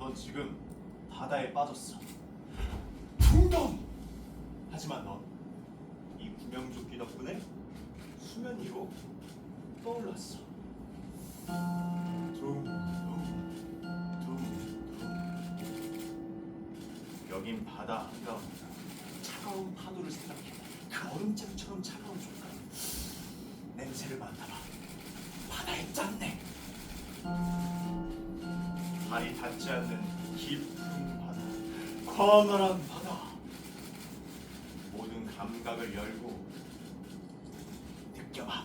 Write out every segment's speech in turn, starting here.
넌 지금 바다에 빠졌어. 붕덩! 하지만 넌 이 구명조끼 덕분에 수면 위로 떠올랐어. 둥, 둥, 둥, 둥. 여긴 바다 한가운데 차가운 파도를 생각해. 그 얼음장처럼 차가운 순간 냄새를 맡아봐. 바다의 짠내. 발이 닿지 않는 깊은 바다, 광활한 바다. 모든 감각을 열고 느껴봐.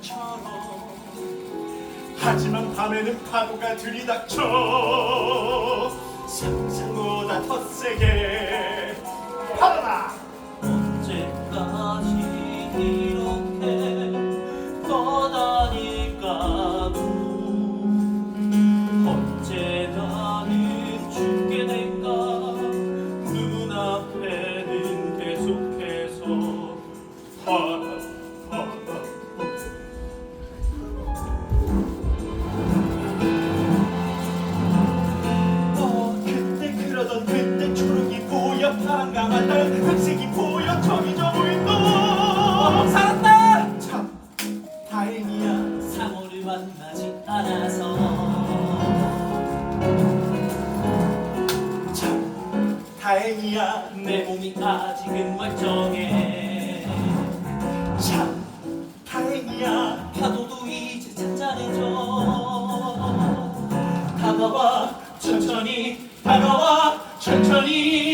운전함처럼 하지만 밤에는 파도가 들이닥쳐 상상보다 더 세게 다행이야. 내 몸이 아직은 멀쩡해. 참 다행이야. 파도도 이제 잔잔해져. 다가와 천천히 다가와 천천히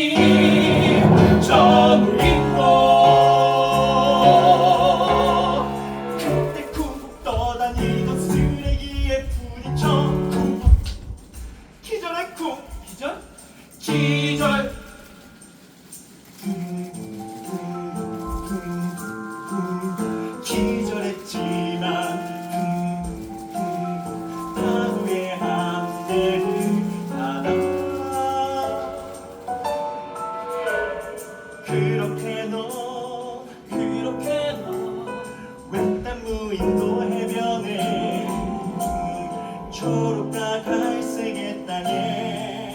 초록과 갈색의 땅에